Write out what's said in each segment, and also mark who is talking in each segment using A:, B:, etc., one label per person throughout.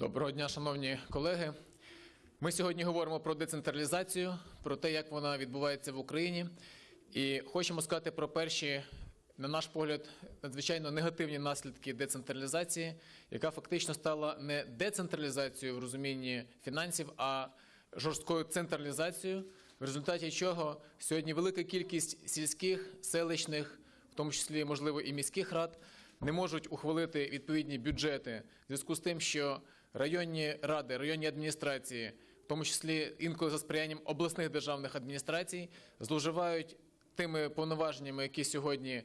A: Доброго дня, шановні колеги. Ми сьогодні говоримо про децентралізацію, про те, як вона відбувається в Україні, і хочемо сказати про перші, на наш погляд, надзвичайно негативні наслідки децентралізації, яка фактично стала не децентралізацією в розумінні фінансів, а жорсткою централізацією, в результаті чого сьогодні велика кількість сільських, селищних, в тому числі, можливо, і міських рад, не можуть ухвалити відповідні бюджети в зв'язку з тим, що районні ради, районні адміністрації, в тому числі інколи за сприянням обласних державних адміністрацій, зловживають тими повноваженнями, які сьогодні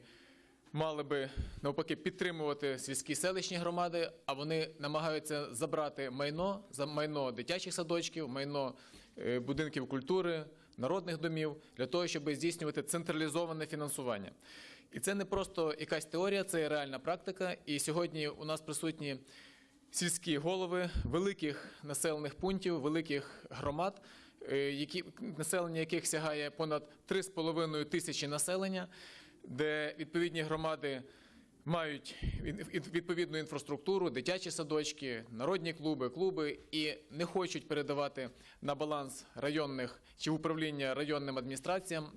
A: мали би навпаки підтримувати сільські селищні громади, а вони намагаються забрати майно за майно дитячих садочків, майно е, будинків культури, народних домів для того, щоб здійснювати централізоване фінансування. І це не просто якась теорія, це реальна практика. І сьогодні у нас присутні сільські голови великих населених пунктів, великих громад, е, які, населення яких сягає понад 3,5 тисячі населення, де відповідні громади мають від- від- відповідну інфраструктуру, дитячі садочки, народні клуби, клуби і не хочуть передавати на баланс районних чи управління районним адміністраціям,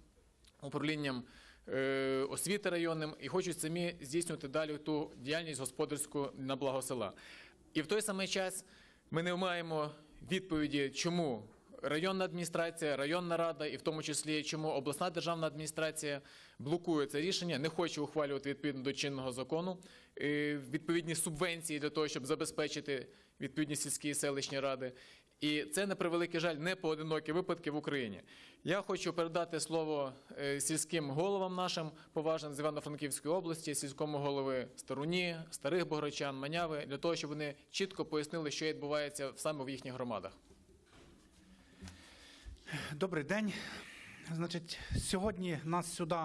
A: управлінням е, освіти районним і хочуть самі здійснювати далі ту діяльність господарську на благо села. І в той самий час ми не маємо відповіді, чому районна адміністрація, районна рада, і в тому числі чому обласна державна адміністрація блокує це рішення, не хоче ухвалювати відповідно до чинного закону е, відповідні субвенції для того, щоб забезпечити відповідні сільські і селищні ради. І це на превеликий жаль не поодинокі випадки в Україні. Я хочу передати слово е, сільським головам нашим поважним з Івано-Франківської області, сільському голови Старуні, старих Богородчан, Маняви, для того, щоб вони чітко пояснили, що відбувається саме в їхніх громадах.
B: Добрий день. Значить, сьогодні нас сюди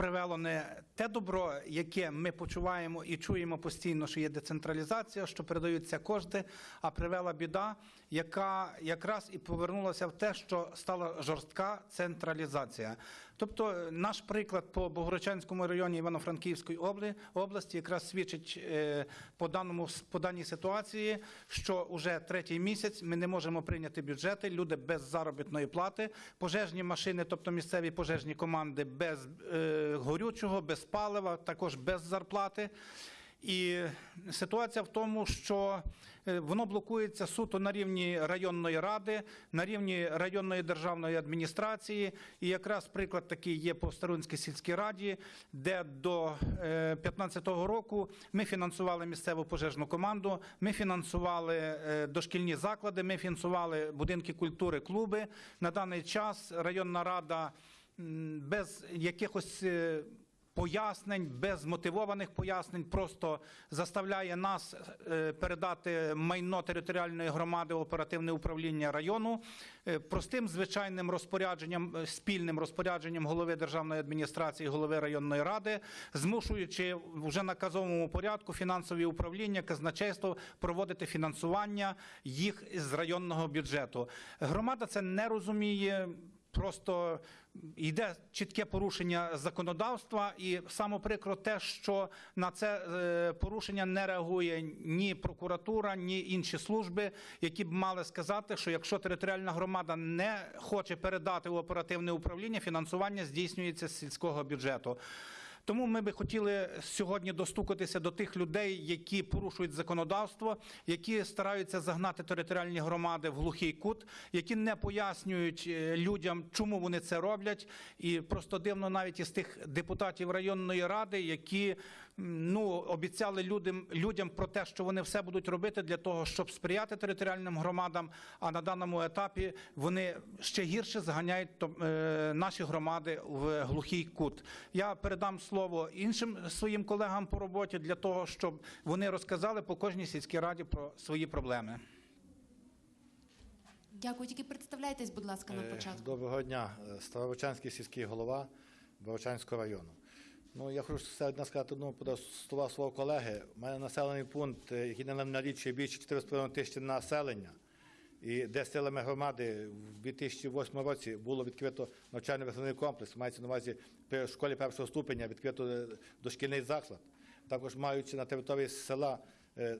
B: привело не те добро, яке ми почуваємо і чуємо постійно, що є децентралізація, що передаються кошти, а привела біда, яка якраз і повернулася в те, що стала жорстка централізація. Тобто, наш приклад по Богорочанському районі Івано-Франківської області якраз свідчить е, по даному по даній ситуації, що вже третій місяць ми не можемо прийняти бюджети. Люди без заробітної плати, пожежні машини, тобто місцеві пожежні команди, без е, горючого, без палива, також без зарплати. І ситуація в тому, що е, воно блокується суто на рівні районної ради, на рівні районної державної адміністрації. І якраз приклад такий є по Старунській сільській раді, де до 2015 року ми фінансували місцеву пожежну команду, ми фінансували е, дошкільні заклади, ми фінансували будинки культури, клуби. На даний час районна рада без якихось. Пояснень без мотивованих пояснень просто заставляє нас е, передати майно територіальної громади оперативне управління району е, простим звичайним розпорядженням, е, спільним розпорядженням голови державної адміністрації, голови районної ради, змушуючи вже на казовому порядку фінансові управління, казначейство проводити фінансування їх з районного бюджету. Громада це не розуміє. Просто йде чітке порушення законодавства, і саме прикро те, що на це е, порушення не реагує ні прокуратура, ні інші служби, які б мали сказати, що якщо територіальна громада не хоче передати в оперативне управління, фінансування здійснюється з сільського бюджету. Тому ми би хотіли сьогодні достукатися до тих людей, які порушують законодавство, які стараються загнати територіальні громади в глухий кут, які не пояснюють е, людям, чому вони це роблять. І просто дивно навіть із тих депутатів районної ради, які ну обіцяли людям, людям про те, що вони все будуть робити для того, щоб сприяти територіальним громадам. А на даному етапі вони ще гірше заганяють то- е, наші громади в глухий кут. Я передам слово іншим своїм колегам по роботі для того, щоб вони розказали по кожній сільській раді про свої проблеми.
C: Дякую. Тільки представляйтесь, будь ласка, на
D: Е,
C: початку.
D: Доброго дня, Е, Старобочанський сільський голова Борочанського району. Ну, я хочу сказати ну, про слова свого колеги. У мене населений пункт, е, який не налічує більше 4,5 тисячі населення, і де силами громади в 2008 році було відкрито навчально-виховний комплекс, мається на увазі при школі першого ступеня відкрито е, дошкільний заклад. Також маючи на території села е,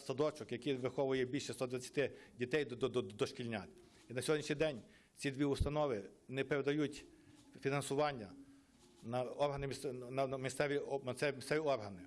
D: садочок, який виховує більше 120 дітей до, до, до дошкільнят. І на сьогоднішній день ці дві установи не передають фінансування на органи на місцеві місцеві органи.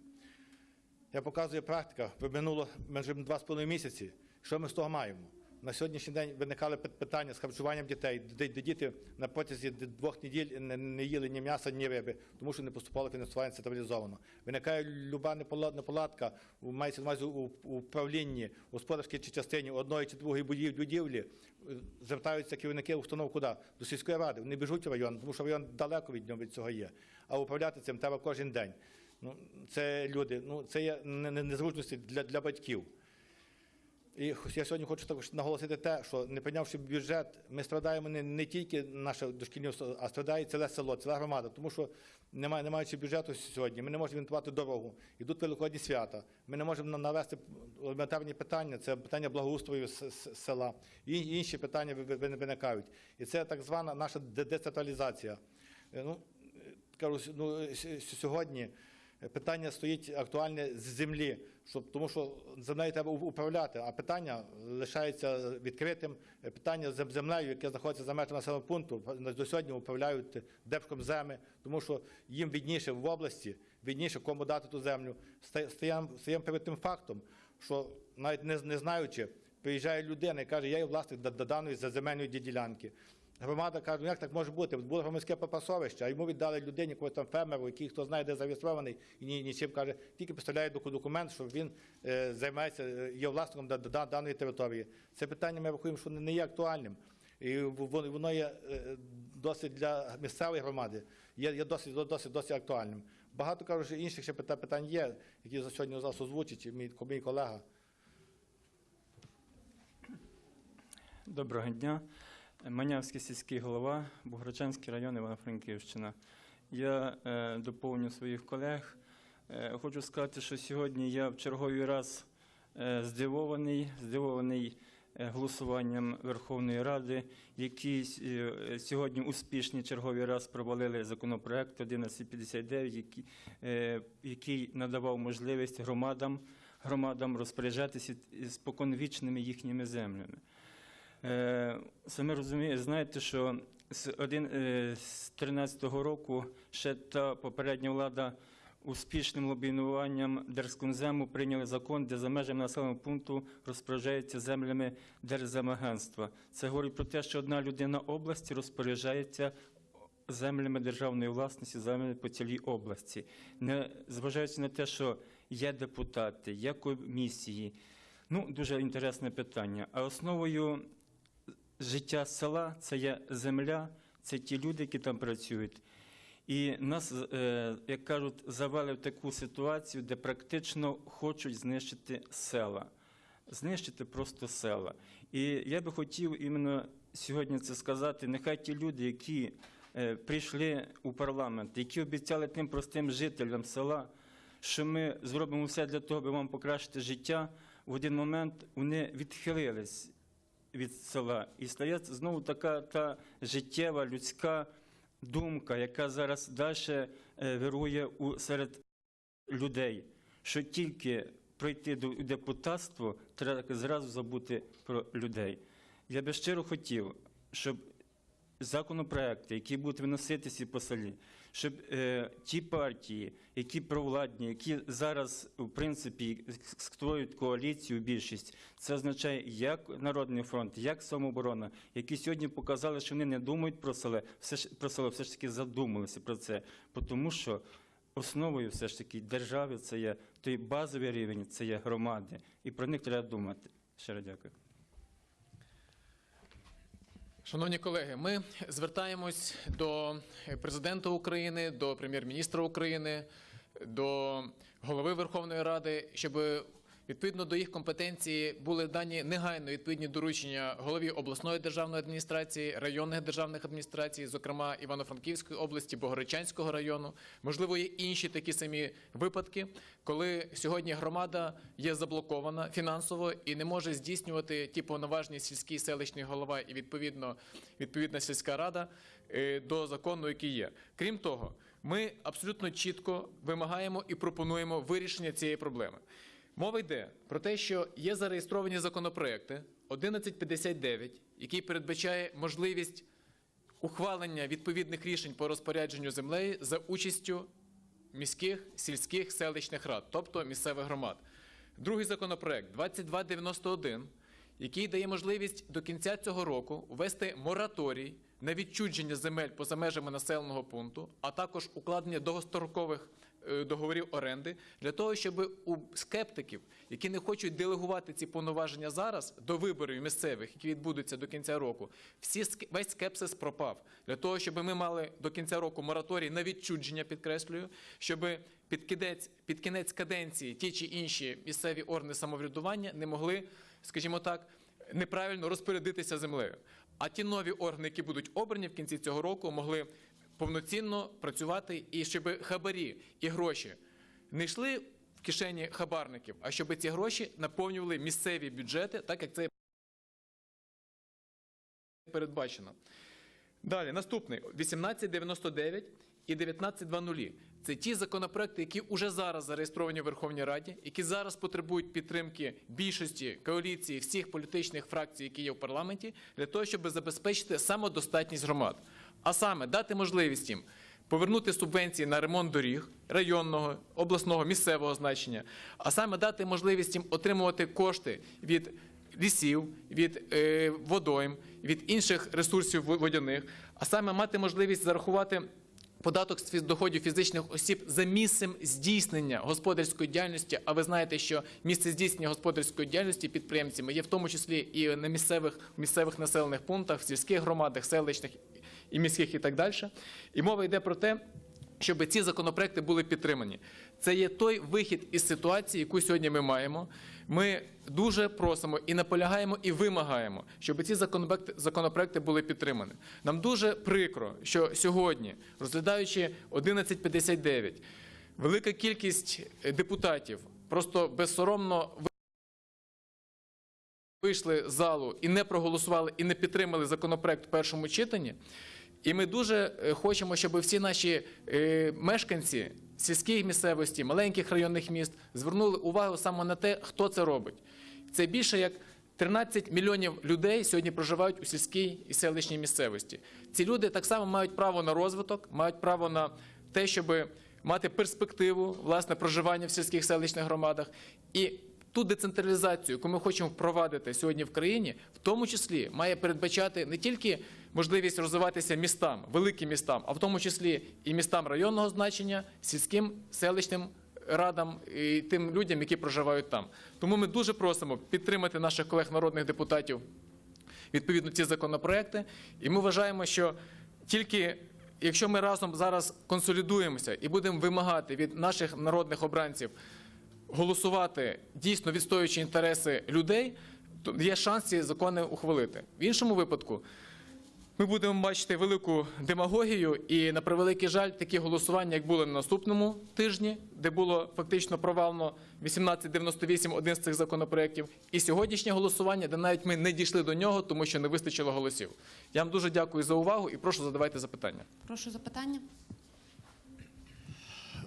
D: Я показую практика. Минуло майже два з половиною місяці. Що ми з того маємо? На сьогоднішній день виникали пит- питання з харчуванням дітей, де, діти на протязі двох неділь не, їли ні м'яса, ні риби, тому що не поступало фінансування централізовано. Виникає люба непола- неполадка у мається у управлінні, у господарській чи частині одної чи другої будів- будівлі. Е, Звертаються керівники установ куди? До сільської ради. Вони біжуть в район, тому що район далеко від нього від цього є. А управляти цим треба кожен день. Ну, це люди, ну це є не- не- незручності для, для батьків. І я сьогодні хочу також наголосити те, що не прийнявши бюджет, ми страдаємо не, не тільки наше дошкільне, а страдає ціле село, ціла громада, тому що немає, не маючи бюджету сьогодні, ми не можемо інвентувати дорогу. Ідуть великодні свята. Ми не можемо навести елементарні питання, це питання благоустрою села. І інші питання ви- ви- виникають. І це так звана наша де- децентралізація. Е, Ну, е, кажу, ну, сьогодні питання стоїть актуальне з землі, тому що землею треба управляти, а питання лишається відкритим. Питання з землею, яке знаходиться за межами населеного пункту, до сьогодні управляють Держкомземи, тому що їм відніше в області, відніше кому дати ту землю. Ста- Стаємо перед тим фактом, що навіть не, знаючи, приїжджає людина і каже, я є власник до даної земельної ділянки. Громада каже, ну як так може бути? Було громадське попасовище, а йому віддали людині, якогось там фермеру, який хто знає, де зареєстрований, і ні, нічим каже, тільки представляє документ, що він е, займається, є власником да- да- даної території. Це питання ми рахуємо, що не є актуальним. І воно є е, досить для місцевої громади, є, досить, досить, досить актуальним. Багато кажу, що інших ще питань є, які за сьогодні зараз озвучить мій, мій колега.
E: Доброго дня. Манявський сільський голова, Богородчанський район Івано-Франківщина. Я е, доповню своїх колег. Е, хочу сказати, що сьогодні я в черговий раз е, здивований, здивований голосуванням Верховної Ради, які сьогодні успішні черговий раз провалили законопроект 1159, який, який надавав можливість громадам, громадам розпоряджатися споконвічними їхніми землями. Е, Саме розумієте, знаєте, що з один е, з 13-го року ще та попередня влада успішним лобінуванням Держкомзему прийняли закон, де за межами населеного пункту розпоряджається землями Держземагентства. Це говорить про те, що одна людина області розпоряджається землями державної власності, землями по цілій області. Не зважаючи на те, що є депутати, є комісії. Ну, дуже інтересне питання. А основою життя села це є земля, це ті люди, які там працюють. І нас, е, як кажуть, завели в таку ситуацію, де практично хочуть знищити села, знищити просто села. І я би хотів іменно сьогодні це сказати. Нехай ті люди, які е, прийшли у парламент, які обіцяли тим простим жителям села, що ми зробимо все для того, аби вам покращити життя, в один момент вони відхилились від села. І стає знову така та життєва людська думка, яка зараз далі вирує у, серед людей, що тільки пройти до депутатства, треба зразу забути про людей. Я би щиро хотів, щоб законопроекти, які будуть виноситися по селі, щоб е, ті партії, які провладні, які зараз в принципі створюють коаліцію, більшість, це означає як Народний фронт, як самооборона, які сьогодні показали, що вони не думають про селе, все ж про село, все ж таки задумалися про це, тому що. Основою все ж таки держави це є той базовий рівень, це є громади, і про них треба думати. Щиро дякую.
A: Шановні колеги, ми звертаємось до президента України, до прем'єр-міністра України, до голови Верховної Ради, щоб відповідно до їх компетенції були дані негайно відповідні доручення голові обласної державної адміністрації, районних державних адміністрацій, зокрема Івано-Франківської області, Богородчанського району. Можливо, є інші такі самі випадки, коли сьогодні громада є заблокована фінансово і не може здійснювати ті повноважні сільський селищний голова і відповідно відповідна сільська рада е, до закону, який є. Крім того, ми абсолютно чітко вимагаємо і пропонуємо вирішення цієї проблеми. Мова йде про те, що є зареєстровані законопроекти 1159, який передбачає можливість ухвалення відповідних рішень по розпорядженню землею за участю міських, сільських, селищних рад, тобто місцевих громад. Другий законопроект 2291, який дає можливість до кінця цього року ввести мораторій на відчудження земель поза межами населеного пункту, а також укладення довгострокових е, договорів оренди для того, щоб у скептиків, які не хочуть делегувати ці повноваження зараз до виборів місцевих, які відбудуться до кінця року, всі весь скепсис пропав для того, щоб ми мали до кінця року мораторій на відчудження, підкреслюю, щоб під кінець, під кінець каденції ті чи інші місцеві органи самоврядування не могли, скажімо так, неправильно розпорядитися землею. А ті нові органи, які будуть обрані в кінці цього року, могли повноцінно працювати і щоб хабарі і гроші не йшли в кишені хабарників, а щоб ці гроші наповнювали місцеві бюджети, так як це передбачено. Далі, наступний 1899 і 1920. Це ті законопроекти, які вже зараз зареєстровані в Верховній Раді, які зараз потребують підтримки більшості коаліції всіх політичних фракцій, які є в парламенті, для того, щоб забезпечити самодостатність громад. А саме дати можливість їм повернути субвенції на ремонт доріг районного, обласного, місцевого значення, а саме дати можливість їм отримувати кошти від лісів, від е, водойм, від інших ресурсів водяних, а саме мати можливість зарахувати податок з доходів фізичних осіб за місцем здійснення господарської діяльності. А ви знаєте, що місце здійснення господарської діяльності підприємцями є в тому числі і на місцевих, місцевих населених пунктах, в сільських громадах, селищних і міських і так далі. І мова йде про те, щоб ці законопроекти були підтримані. Це є той вихід із ситуації, яку сьогодні ми маємо. Ми дуже просимо і наполягаємо, і вимагаємо, щоб ці законопроекти, були підтримані. Нам дуже прикро, що сьогодні, розглядаючи 1159, велика кількість депутатів просто безсоромно вийшли з залу і не проголосували, і не підтримали законопроект в першому читанні. І ми дуже е, хочемо, щоб всі наші е, мешканці сільських місцевості, маленьких районних міст звернули увагу саме на те, хто це робить. Це більше як 13 мільйонів людей сьогодні проживають у сільській і селищній місцевості. Ці люди так само мають право на розвиток, мають право на те, щоб мати перспективу власне проживання в сільських селищних громадах. І ту децентралізацію, яку ми хочемо впровадити сьогодні в країні, в тому числі має передбачати не тільки можливість розвиватися містам, великим містам, а в тому числі і містам районного значення, сільським селищним радам і тим людям, які проживають там. Тому ми дуже просимо підтримати наших колег народних депутатів відповідно ці законопроекти. І ми вважаємо, що тільки якщо ми разом зараз консолідуємося і будемо вимагати від наших народних обранців голосувати дійсно відстоюючи інтереси людей, то є шанс ці закони ухвалити. В іншому випадку ми будемо бачити велику демагогію і, на превеликий жаль, такі голосування, як було на наступному тижні, де було фактично провалено 1898 один з цих законопроєктів, і сьогоднішнє голосування, де навіть ми не дійшли до нього, тому що не вистачило голосів. Я вам дуже дякую за увагу і прошу задавайте запитання.
C: Прошу запитання.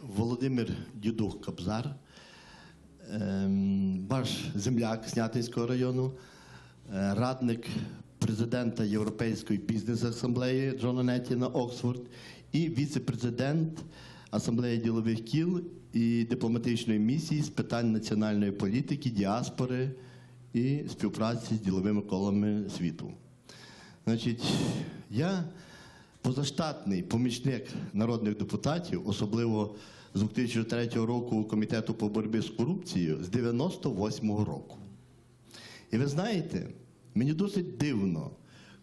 F: Володимир Дідух Кобзар, ем, ваш земляк Снятинського району, е, радник президента Європейської бізнес-асамблеї Джона Неттіна Оксфорд і віце-президент Асамблеї ділових кіл і дипломатичної місії з питань національної політики, діаспори і співпраці з діловими колами світу. Значить, я позаштатний помічник народних депутатів, особливо з 2003 року Комітету по боротьбі з корупцією, з 98-го року. І ви знаєте, мені досить дивно,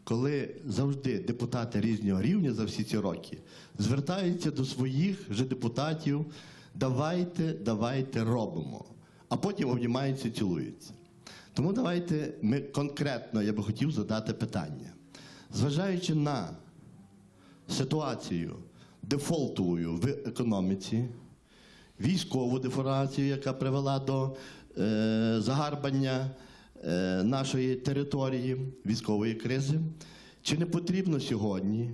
F: коли завжди депутати різного рівня за всі ці роки звертаються до своїх же депутатів, давайте, давайте робимо, а потім обнімаються і цілуються. Тому давайте ми конкретно, я би хотів задати питання. Зважаючи на ситуацію дефолтовою в економіці, військову дефорацію, яка привела до е, загарбання нашої території, військової кризи, чи не потрібно сьогодні,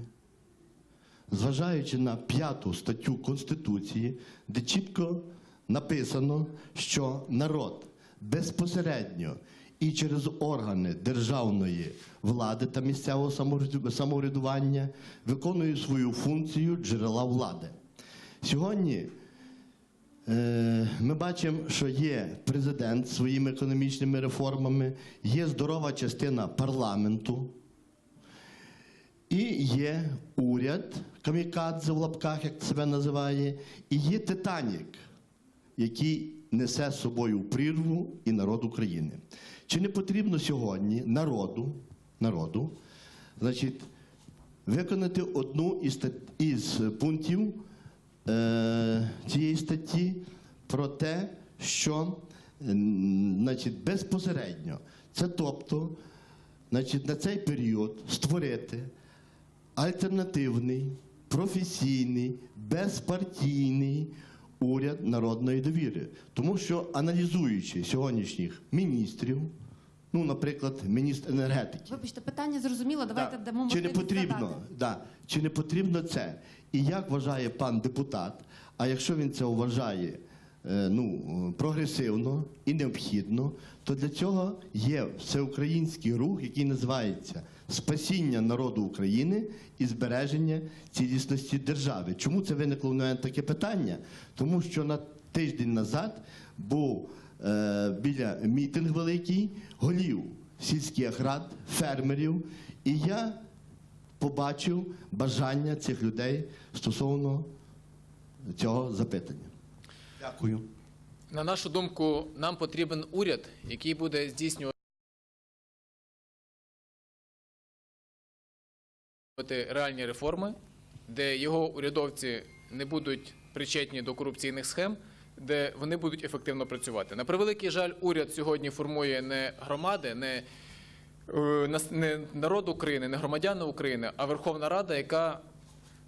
F: зважаючи на п'яту статтю Конституції, де чітко написано, що народ безпосередньо і через органи державної влади та місцевого самоврядування виконує свою функцію джерела влади. Сьогодні Е, Ми бачимо, що є президент своїми економічними реформами, є здорова частина парламенту, і є уряд, камікадзе в лапках, як себе називає, і є Титанік, який несе з собою прірву і народ України. Чи не потрібно сьогодні народу, народу значить, виконати одну із, пунктів е, цієї статті про те, що значить, безпосередньо, це тобто значить, на цей період створити альтернативний, професійний, безпартійний уряд народної довіри. Тому що аналізуючи сьогоднішніх міністрів, ну, наприклад, міністр енергетики,
C: Вибачте, питання зрозуміло. Давайте
F: Да.
C: дамо
F: Чи не потрібно, да. Чи не потрібно це? І як вважає пан депутат, а якщо він це вважає е, ну, прогресивно і необхідно, то для цього є всеукраїнський рух, який називається Спасіння народу України і збереження цілісності держави. Чому це виникло в мене таке питання? Тому що на тиждень назад був е, біля мітинг великий голів сільських рад, фермерів, і я побачив бажання цих людей стосовно цього запитання. Дякую.
A: На нашу думку, нам потрібен уряд, який буде здійснювати реальні реформи, де його урядовці не будуть причетні до корупційних схем, де вони будуть ефективно працювати. На превеликий жаль, уряд сьогодні формує не громади, не, не народ України, не громадяни України, а Верховна Рада, яка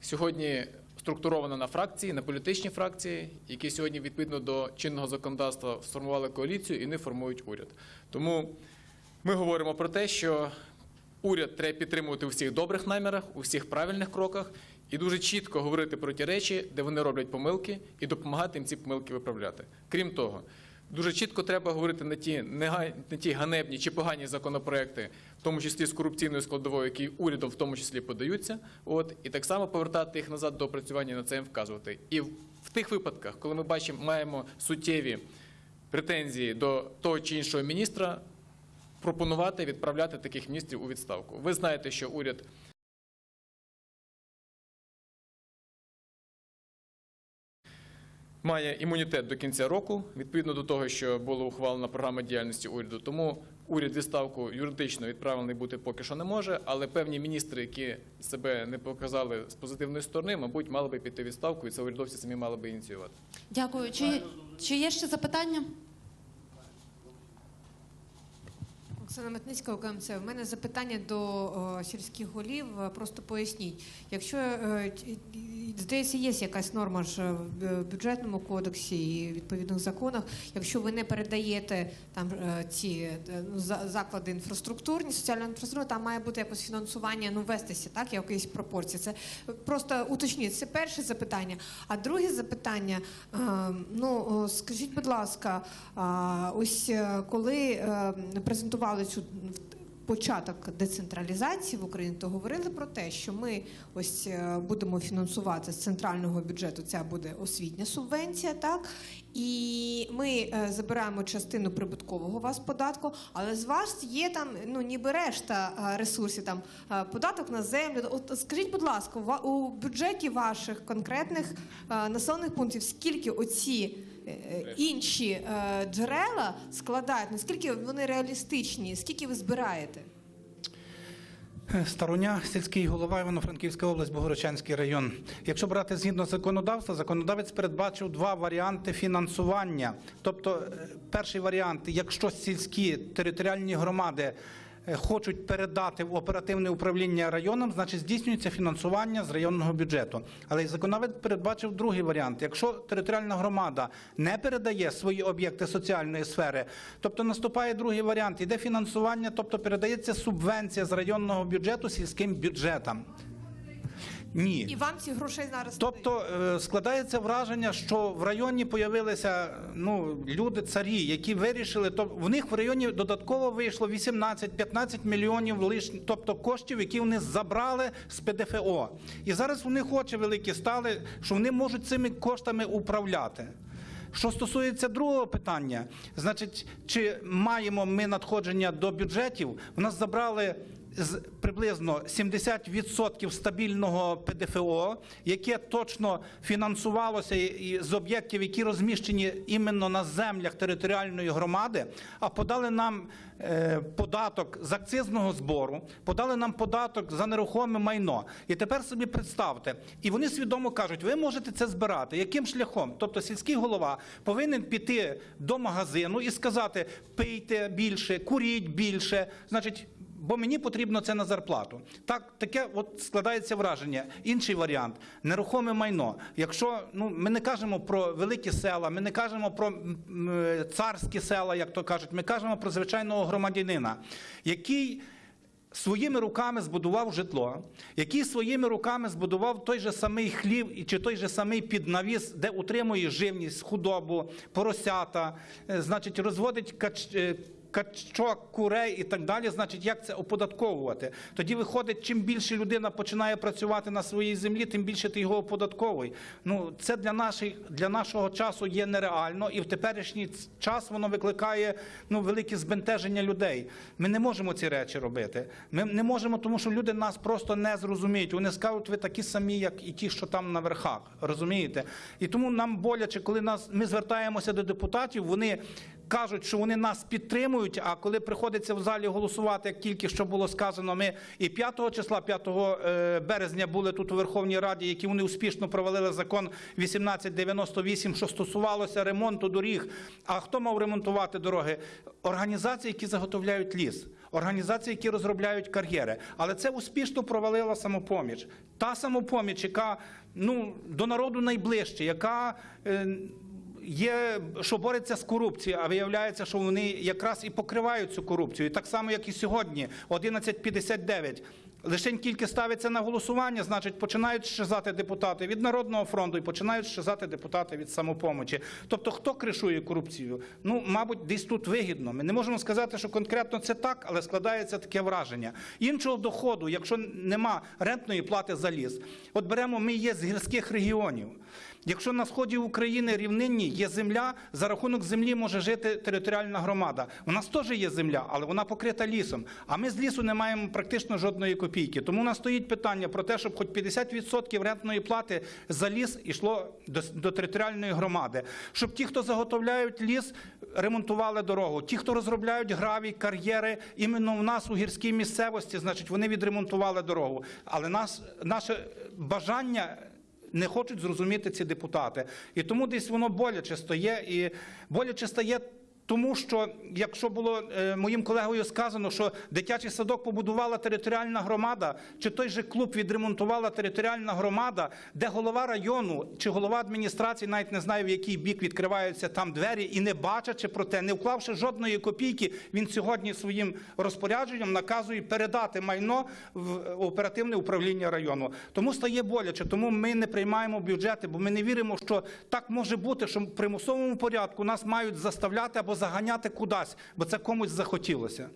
A: сьогодні структурована на фракції, на політичні фракції, які сьогодні відповідно до чинного законодавства сформували коаліцію і не формують уряд. Тому ми говоримо про те, що уряд треба підтримувати у всіх добрих намірах, у всіх правильних кроках і дуже чітко говорити про ті речі, де вони роблять помилки, і допомагати їм ці помилки виправляти. Крім того, дуже чітко треба говорити на ті, нега- на ті ганебні чи погані законопроекти, в тому числі з корупційною складовою, які урядом в тому числі подаються. От і так само повертати їх назад до опрацювання на це їм вказувати. І в, в тих випадках, коли ми бачимо, маємо суттєві претензії до того чи іншого міністра, пропонувати відправляти таких міністрів у відставку. Ви знаєте, що уряд має імунітет до кінця року, відповідно до того, що була ухвалена програма діяльності уряду. Тому уряд відставку юридично відправлений бути поки що не може, але певні міністри, які себе не показали з позитивної сторони, мабуть, мали би піти відставку, і це урядовці самі мали би ініціювати.
C: Дякую. Чи, чи є ще запитання?
G: Оксана Метницька, ОКМЦ. У мене запитання до о, сільських голів. Е, Просто поясніть, якщо е, здається, є якась норма ж в бюджетному кодексі і відповідних законах, якщо ви не передаєте там е, ці е, ну, за- заклади інфраструктурні, соціальну інфраструктуру, там має бути якось фінансування, ну вестися, так, якоїсь пропорції. Це просто уточніть. Це перше запитання. А друге запитання, е, ну скажіть, будь ласка, а, ось е, коли е, презентували цю початок децентралізації в Україні, то говорили про те, що ми ось е, будемо фінансувати з центрального бюджету. Ця буде освітня субвенція, так і ми е, забираємо частину прибуткового вас податку, але з вас є там ну ніби решта е, ресурсів, там податок на землю. От скажіть, будь ласка, у бюджеті ваших конкретних населених пунктів скільки оці інші е, джерела складають, наскільки вони реалістичні, скільки ви збираєте?
B: Староня, сільський голова Івано-Франківська область, Богородчанський район. Якщо брати згідно законодавства, законодавець передбачив два варіанти фінансування. Тобто, е, перший варіант, якщо сільські територіальні громади е, хочуть передати в оперативне управління районам, значить здійснюється фінансування з районного бюджету. Але й законодавець передбачив другий варіант. Якщо територіальна громада не передає свої об'єкти соціальної сфери, тобто наступає другий варіант, іде фінансування, тобто передається субвенція з районного бюджету сільським бюджетам. Ні.
G: І вам ці грошей зараз?
B: Тобто е, складається враження, що в районі появилися ну, люди царі, які вирішили, то в них в районі додатково вийшло 18-15 мільйонів лиш, тобто коштів, які вони забрали з ПДФО. І зараз них очі великі стали, що вони можуть цими коштами управляти. Що стосується другого питання, значить, чи маємо ми надходження до бюджетів? У нас забрали з приблизно 70% стабільного ПДФО, яке точно фінансувалося з об'єктів, які розміщені іменно на землях територіальної громади, а подали нам е, податок з акцизного збору, подали нам податок за нерухоме майно. І тепер собі представте, і вони свідомо кажуть, ви можете це збирати. Яким шляхом? Тобто сільський голова повинен піти до магазину і сказати: пийте більше, куріть більше. Значить, бо мені потрібно це на зарплату. Так, таке от складається враження. Інший варіант нерухоме майно. Якщо ну ми не кажемо про великі села, ми не кажемо про м, царські села, як то кажуть, ми кажемо про звичайного громадянина, який. Своїми руками збудував житло, який своїми руками збудував той же самий хлів чи той же самий піднавіс, де утримує живність, худобу, поросята, е, значить, розводить кач, е, качок, курей і так далі. Значить, як це оподатковувати? Тоді виходить, чим більше людина починає працювати на своїй землі, тим більше ти його оподатковуй. Ну це для наших для нашого часу є нереально, і в теперішній час воно викликає ну велике збентеження людей. Ми не можемо ці речі робити. Ми не можемо, тому що люди нас просто не зрозуміють. Вони скажуть, ви такі самі, як і ті, що там на верхах. Розумієте? І тому нам боляче, коли нас ми звертаємося до депутатів, вони. Кажуть, що вони нас підтримують. А коли приходиться в залі голосувати, як тільки що було сказано, ми і 5 числа, 5 е, березня були тут у Верховній Раді, які вони успішно провалили закон 1898, що стосувалося ремонту доріг. А хто мав ремонтувати дороги? Організації, які заготовляють ліс, організації, які розробляють кар'єри. Але це успішно провалила самопоміч. Та самопоміч, яка ну до народу найближче, яка. Е, Є, що бореться з корупцією, а виявляється, що вони якраз і покривають цю корупцію. І так само, як і сьогодні, 11.59. Лишень тільки ставиться на голосування, значить, починають щезати депутати від Народного фронту і починають щезати депутати від самопомочі. Тобто, хто кришує корупцію? Ну, мабуть, десь тут вигідно. Ми не можемо сказати, що конкретно це так, але складається таке враження. Іншого доходу, якщо нема рентної плати за ліс, от беремо, ми є з гірських регіонів. Якщо на сході України рівнинні є земля, за рахунок землі може жити територіальна громада. У нас теж є земля, але вона покрита лісом. А ми з лісу не маємо практично жодної копійки. Тому у нас стоїть питання про те, щоб хоч 50% рентної плати за ліс йшло до, до територіальної громади, щоб ті, хто заготовляють ліс, ремонтували дорогу. Ті, хто розробляють гравій, кар'єри, іменно в нас у гірській місцевості, значить, вони відремонтували дорогу. Але нас, наше бажання не хочуть зрозуміти ці депутати. І тому десь воно боляче стає. І боляче стає. Тому що, якщо було е, моїм колегою сказано, що дитячий садок побудувала територіальна громада, чи той же клуб відремонтувала територіальна громада, де голова району чи голова адміністрації навіть не знає, в який бік відкриваються там двері, і не бачачи про те, не вклавши жодної копійки, він сьогодні своїм розпорядженням наказує передати майно в оперативне управління району. Тому стає боляче, тому ми не приймаємо бюджети, бо ми не віримо, що так може бути, що в примусовому порядку нас мають заставляти або заганяти кудись, бо це комусь захотілося.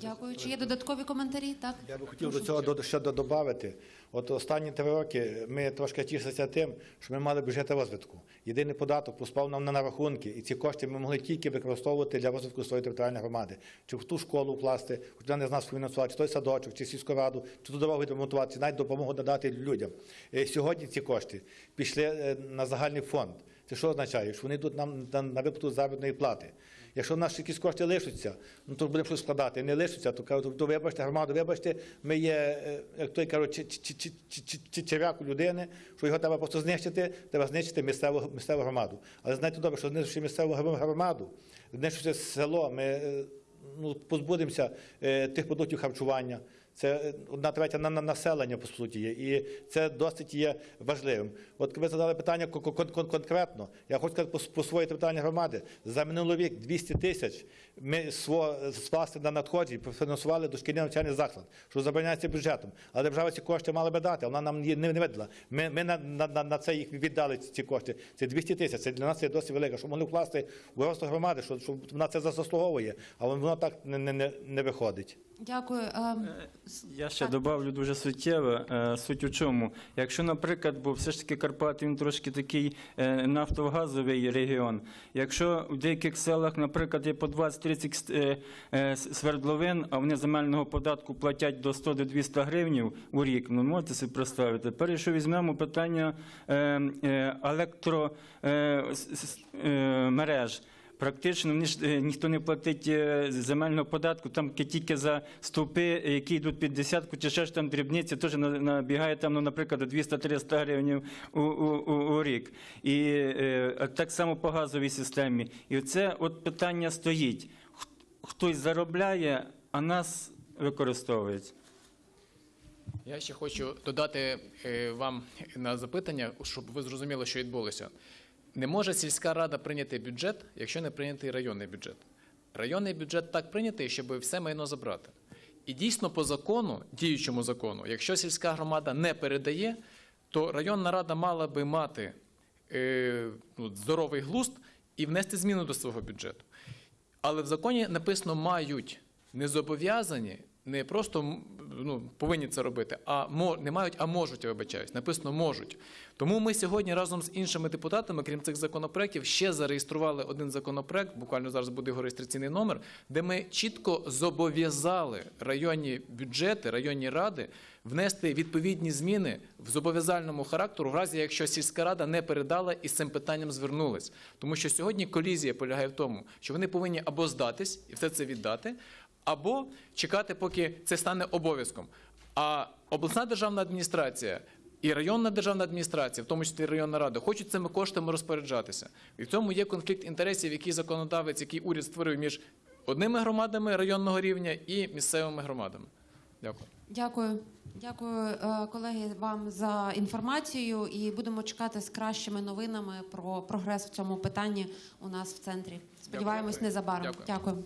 C: Дякую. Чи є додаткові коментарі? Так.
D: Я би хотів до цього до- ще додати. От останні три роки ми трошки тішилися тим, що ми мали бюджет розвитку. Єдиний податок поспав нам на рахунки, і ці кошти ми могли тільки використовувати для розвитку своєї територіальної громади. Чи в ту школу вкласти, куди не з нас фінансувати, чи той садочок, чи сільську раду, чи ту дорогу відремонтувати, навіть допомогу додати людям. Е, Сьогодні ці кошти пішли е, на загальний фонд. Це що означає? Що вони йдуть нам на, виплату заробітної плати. Якщо в нас якісь кошти лишаться, ну то будемо щось складати. Не лишаться, то кажуть, то вибачте, громаду, вибачте, ми є, е, як той кажуть, черв'як у людини, що його треба просто знищити, треба знищити місцеву, місцеву громаду. Але знаєте добре, що знищивши місцеву громаду, знищивши село, ми е, ну, позбудемося е, тих продуктів харчування, Це е, одна третя на, на населення, по суті, є. І це досить є важливим. От ви задали питання кон- кон- кон- конкретно. Я хочу сказати по своїй територіальній громади. За минулий рік 200 тисяч ми скласти на надходжі профінансували дошкільний навчальний заклад, що забороняється бюджетом. Але держава ці кошти мала би дати, вона нам не, видала. Ми, на, це їх віддали ці кошти. Це 200 тисяч. Це для нас є досить велика. Щоб могли вкласти в розвиток громади, що, що вона це заслуговує, а воно так не, не, не виходить.
C: Дякую. Ем,
E: Я ще добавлю дуже суттєве. Е, Суть у чому? Якщо, наприклад, бо все ж таки Карпати він трошки такий е, нафтогазовий регіон. Якщо в деяких селах, наприклад, є по 20-30 е, е, с- свердловин, а вони земельного податку платять до 100 до 200 гривень у рік, ну можете собі представити. Тепер, якщо візьмемо питання е, Практично е, ніхто не платить е, земельного податку, там тільки за стовпи, е, які йдуть під десятку, чи ще ж там дрібниці, теж набігає там, ну, наприклад, 200-300 гривень у, у, у, рік. І е, так само по газовій системі. І це от питання стоїть. Хтось заробляє, а нас використовують.
A: Я ще хочу додати вам на запитання, щоб ви зрозуміли, що відбулося. Не може сільська рада прийняти бюджет, якщо не прийнятий районний бюджет. Районний бюджет так прийнятий, щоб все майно забрати. І дійсно по закону, діючому закону, якщо сільська громада не передає, то районна рада мала би мати е, ну, здоровий глузд і внести зміну до свого бюджету. Але в законі написано мають не зобов'язані, не просто ну, повинні це робити, а не мають, а можуть, я вибачаюсь. Написано можуть. Тому ми сьогодні разом з іншими депутатами, крім цих законопроєктів, ще зареєстрували один законопроект, буквально зараз буде його реєстраційний номер, де ми чітко зобов'язали районні бюджети, районні ради внести відповідні зміни в зобов'язальному характеру, в разі якщо сільська рада не передала і з цим питанням звернулась. Тому що сьогодні колізія полягає в тому, що вони повинні або здатись і все це віддати, або чекати, поки це стане обов'язком. А обласна державна адміністрація і районна державна адміністрація, в тому числі районна рада, хочуть цими коштами розпоряджатися. І в цьому є конфлікт інтересів, який законодавець, який уряд створив між одними громадами районного рівня і місцевими громадами. Дякую.
C: Дякую. Дякую, е, колеги, вам за інформацію і будемо чекати з кращими новинами про прогрес в цьому питанні у нас в центрі. Сподіваємось,
A: Дякую.
C: незабаром.
A: Дякую.
C: Дякую.